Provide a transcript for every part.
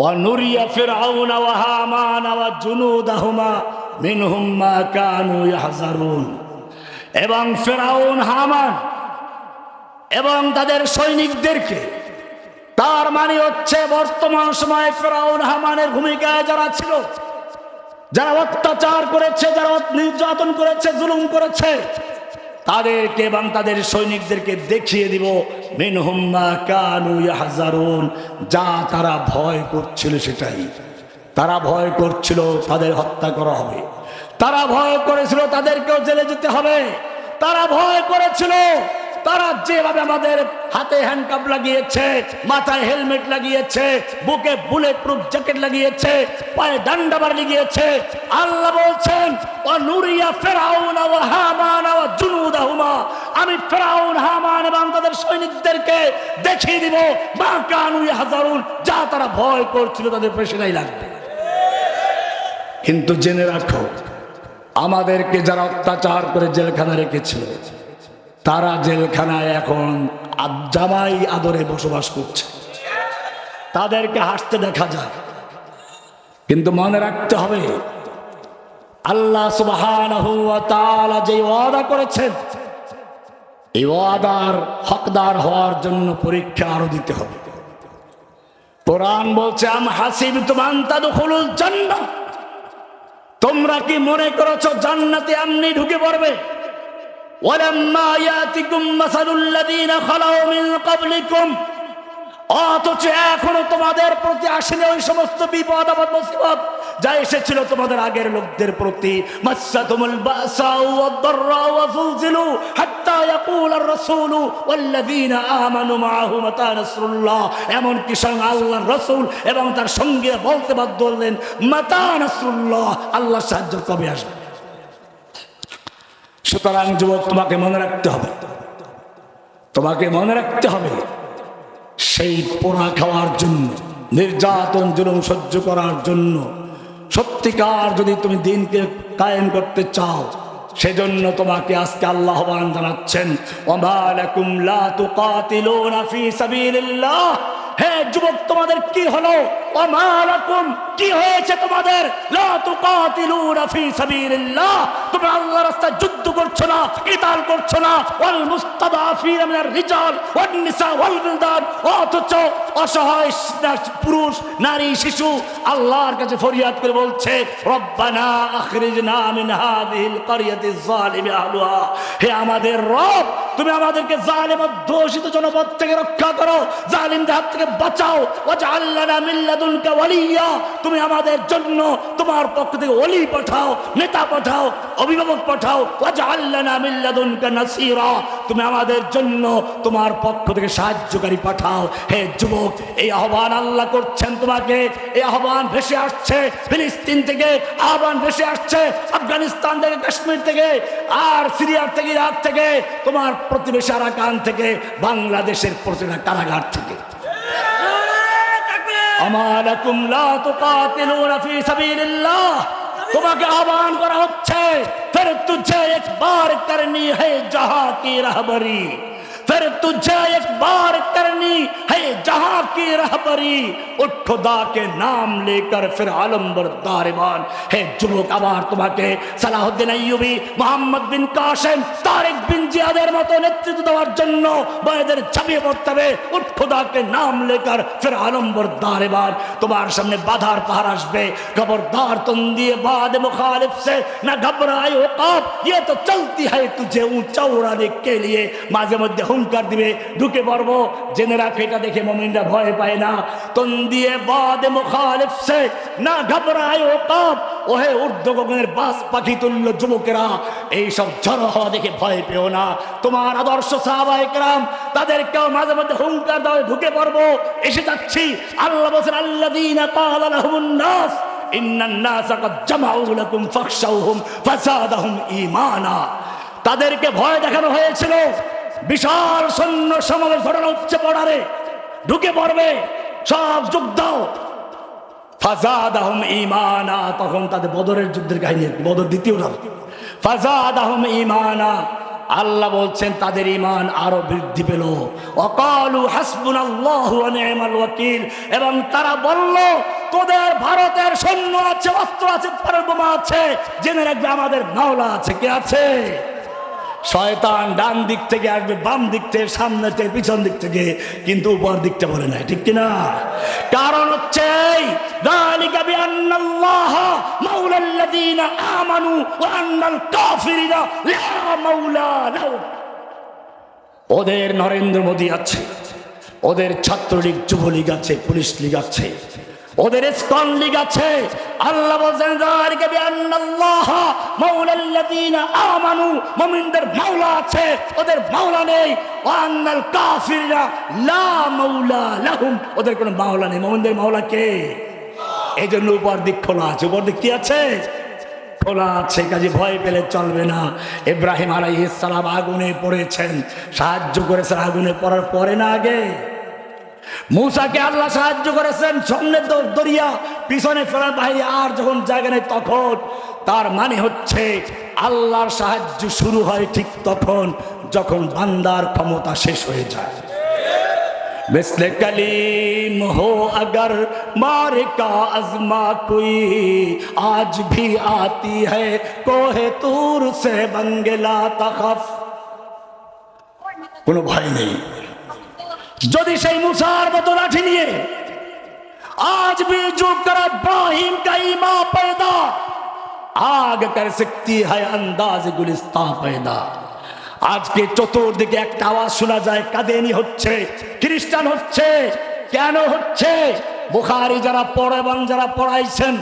ونري فرعون وهامان وجنودهما منهم ما كانوا يحذرون এবং ফেরাউন হামান এবং তাদের সৈনিকদেরকে তার মানে হচ্ছে বর্তমান সময়ে ফেরাউন হামানের ভূমিকায় যারা ছিল যারা অত্যাচার করেছে যারা নির্যাতন করেছে জুলুম করেছে তাদেরকে এবং তাদের সৈনিকদেরকে দেখিয়ে দিব কানু যা তারা ভয় করছিল সেটাই। তারা ভয় করছিল তাদের হত্যা করা হবে। তারা ভয় করেছিল তাদেরকেও জেলে যেতে হবে। তারা ভয় করেছিল, তারা যেভাবে আমাদের হাতে হ্যান্ডকাপ লাগিয়েছে, মাথায় হেলমেট লাগিয়েছে, বুকে বুলেট প্রুফ জ্যাকেট লাগিয়েছে, পায়ে ডান্ডাবার লাগিয়েছে, আল্লাহ বলছেন ও নুরিয়া ফেরাউন ও হামান ও জুনুদাহুমা। আমি ফেরাউন, হামান এবং তাদের সৈনিকদেরকে দেখিয়ে দিব, মা কানু হাজারুন যা তারা ভয় করছিল, তাদের পেশনাই লাগবে। কিন্তু জেনে রাখো, আমাদেরকে যারা অত্যাচার করে জেলখানা রেখেছিল, তারা জেলখানায় এখন জামাই আদরে বসবাস করছে। তাদেরকে হাসতে দেখা যায়। কিন্তু মনে রাখতে হবে, আল্লাহ তাআলা যে ওয়াদা করেছেন এই ওয়াদার হকদার হওয়ার জন্য পরীক্ষা আরও দিতে হবে। কোরআন বলছে, আম হাসিব তোমান তাদু জান্নাত তোমরা কি মনে করেছ জান্নাতে আমনি ঢুকে পড়বে? ওয়ালাম্মা ইয়াতিকুম মাসালুল্লাযীনা খালাউ মিন ক্বাবলিকুম। অথচ এখনও তোমাদের প্রতি আসলে ওই সমস্ত বিপদ আপদ মুসিবত। যা এসেছিল তোমাদের আগের লোকদের প্রতি। মাসাতুমুল বাসাউ ওয়াদ-দাররা আর-রাসূলু ওয়াল্লাযীনা আমানু মাআহু মাতা নাসরুল্লাহ। এমন কি স্বয়ং আল্লাহর রাসূল এবং তার সঙ্গীরা বলতে বাধ্য হলেন, মাতা আল্লাহর সাহায্য কবে আসবে? সুতরাং যুবক, তোমাকে মনে রাখতে হবে। তোমাকে মনে রাখতে হবে, সেই পোড়া খাওয়ার জন্য, নির্যাতন, জুলুম সহ্য করার জন্য সত্যিকার যদি তুমি দিনকে কায়েম করতে চাও, সেজন্য তোমাকে আজকে আল্লাহবান জানাচ্ছেন হে যুবক, তোমাদের কি হলো? পুরুষ, নারী, শিশু আল্লাহর কাছে ফরিয়াদ করে বলছে হে আমাদের রব, তুমি আমাদেরকে জালিম অধ্যুষিত জনপদ থেকে রক্ষা করো। জালিমদের হাত থেকে বাঁচাও। লাদুনকা ওয়ালিয়া তুমি আমাদের জন্য তোমার পক্ষ থেকে ওলি পাঠাও, নেতা পাঠাও, অভিভাবক পাঠাও। ওয়াজআলনা মিন লাদুনকা নাসীরা। তুমি আমাদের জন্য তোমার পক্ষ থেকে সাহায্যকারী পাঠাও। হে যুবক, এই আহ্বান আল্লাহ করছেন তোমাকে। এই আহ্বান ভেসে আসছে ফিলিস্তিন থেকে, আহ্বান ভেসে আসছে আফগানিস্তান থেকে, কাশ্মীর থেকে, আর সিরিয়ার থেকে, ইরাক থেকে, তোমার প্রতিবেশী আরাকান থেকে, বাংলাদেশের প্রতিটা কারাগার থেকে। আমালাকুম লা তুকাতিলুনা ফি সাবিলিল্লাহ তোমাকে আহ্বান করা হচ্ছে फिर तुझे एक बार करनी है जहां की रहबरी फिर तुझे एक बार करनी है जहां की रहबरी उठ खुदा के नाम लेकर फिर आलम्बर दारिमान হে যুবক আবার তোমাকে সালাহুদ্দিন আইয়ুবি মোহাম্মদ বিন কাসেম তারেক বিন জিয়াদের মতো নেতৃত্ব দেওয়ার জন্য বয়েদের চাপিয়ে পড়তে হবে। উৎখোদাকে নাম লেখার ফের আলম্বর দার এবার। তোমার সামনে বাধার পাহাড় আসবে। খবরদার তুম দিয়ে বাদ মুখালিফ না ঘবরায় ও কাপ ইয়ে তো চলতি হয় তুঝে উঁচা উড়ানে কে লিয়ে মাঝে মধ্যে হুঙ্কার দিবে, ঢুকে পড়ব। জেনে রাখ, এটা দেখে মমিনরা ভয় পায় না। তন দিয়ে বাদে মুখালিফসে। না ঘবরায় ও কাপ ওহে ঊর্ধ্ব গগনের বাস পাখি তুল্য যুবকেরা, এইসব ঝড় হওয়া দেখে ভয় পেও না। তোমার আদর্শ সাহাবাহিকরাম তাদেরকেও মাঝে মধ্যে হুঙ্কার দাও ঢুকে পড়ব। এসে যাচ্ছি। আল্লাহ বলছেন ক্বালা লাহুমুন নাস তাদেরকে ভয় দেখানো হয়েছিল। বিশাল সৈন্য সমাবেশ ঘটনা হচ্ছে বর্ডারে ঢুকে পড়বে। সব যোগ দাও। ফাজাদ আহম ইমানা তখন তাদের বদরের যুদ্ধের কাহিনী বদর দ্বিতীয় ধাপ ফাজাদ আহম ইমানা আল্লাহ বলছেন, তাদের ইমান আরও বৃদ্ধি পেল। অকালু নি'মাল ওয়াকিল, এবং তারা বলল, তোদের ভারতের সৈন্য আছে, অস্ত্র আছে বোমা আছে, জেনে রাখবে আমাদের মাওলা আছে, কে আছে? শয়তান ডান দিক থেকে আসবে, বাম দিক থেকে, সামনে থেকে, পিছন দিক থেকে, কিন্তু উপর দিকটা বলে নাই, ঠিক কিনা? কারণ হচ্ছে ওদের নরেন্দ্র মোদী আছে, ওদের ছাত্রলীগ, যুবলীগ আছে, পুলিশ লীগ আছে ওদের ইসকন লীগ আছে আল্লাহ বলছেন, যালিকা বিআন্নাল্লাহ মাওলাল্লাযীনা আমানু, মুমিনদের মাওলা আছে, ওদের মাওলা নেই। ওয়া আন্নাল কাফিররা লা মাওলা লাহুম। ওদের কোনো মাওলা নেই। মুমিনদের মাওলা কে? এই জন্য উপর দিক খোলা আছে। উপর দিক কি আছে? খোলা আছে। কাজে ভয় পেলে চলবে না। ইব্রাহিম আলাইহিসসালাম আগুনে পড়েছেন। সাহায্য করেছেন আগুনে পড়ার পরে না আগে। মূসাকে আল্লাহ সাহায্য করেছেন সামনে দ- দরিয়া পিছনে ফেরার বাইরে আর যখন জায়গা নেই তখন তার মানে হচ্ছে আল্লাহর সাহায্য শুরু হয় ঠিক তখন যখন বান্দার ক্ষমতা শেষ হয়ে যায় मिसल कलीम हो अगर मार का अजमा कोई आज भी आती है कोहे तूर से बंगला तखफ কোনো ভয় নেই যদি সেই মুসার মতো লাঠি নিয়ে आज भी जो कर इब्राहिम का ईमा पैदा आग कर सकती है अंदाज गुलिस्ता पैदा আজকে চতুর্দিকে একটা আওয়াজ শোনা যায় কাদেনি হচ্ছে খ্রিস্টান হচ্ছে কেন হচ্ছে বুখারি যারা পড়ে এবং যারা পড়াইছেন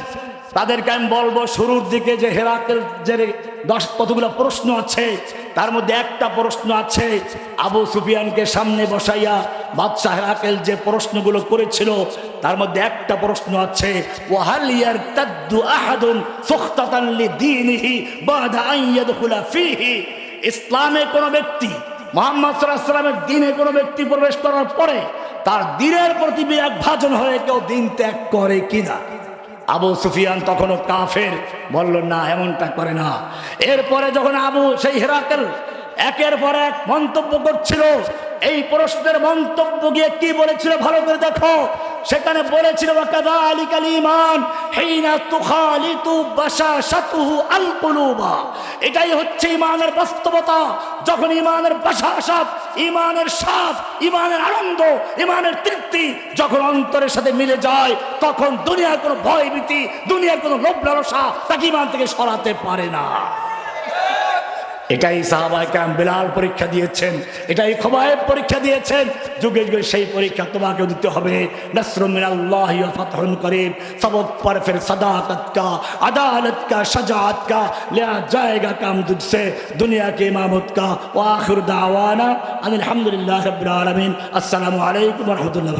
তাদেরকে আমি বলব, শুরুর দিকে যে হেরাকেল যে দশ কতগুলো প্রশ্ন আছে, তার মধ্যে একটা প্রশ্ন আছে, আবু সুফিয়ানকে সামনে বসাইয়া বাদশাহ হেরাকেল যে প্রশ্নগুলো করেছিল, তার মধ্যে একটা প্রশ্ন আছে ইসলামে কোনো ব্যক্তি, মোহাম্মদ সাল্লামের দিনে কোনো ব্যক্তি প্রবেশ করার পরে, তার দিনের প্রতি বিরাগ ভাজন হয়ে কেউ দিন ত্যাগ করে কিনা? আবু সুফিয়ান তখনও কাফের। বলল, না, এমনটা করে না। এরপরে যখন আবু, সেই হেরাকেল একের পর এক মন্তব্য করছিল, এই প্রশ্নের মন্তব্য গিয়ে কি বলেছিল ভালো করে দেখো। সেখানে বলেছিল ওয়াকাযালিকাল ঈমান হিনা তুখালিতু বাশাশাতুহু আল কুলুবা এটাই হচ্ছে ইমানের বাস্তবতা। যখন ইমানের বাশাশাত ইমানের সাপ ইমানের আনন্দ, ইমানের তৃপ্তি যখন অন্তরের সাথে মিলে যায়, তখন দুনিয়ার কোনো ভয়ভীতি, দুনিয়ার কোনো লোভ লালসা তাকে ইমান থেকে সরাতে পারে না। এটাই সাহাবাইকাম বিলাল পরীক্ষা দিয়েছেন, এটাই খোবায়েব পরীক্ষা দিয়েছেন। যুগে যুগে সেই পরীক্ষা তোমাকে দিতে হবে। নসরমিনাল্লাহন করিম। পর ফের আদালত কা কা কাম দাওয়ানা আলহামদুলিল্লাহ আসসালামু আলাইকুম রহমতুল্লাহ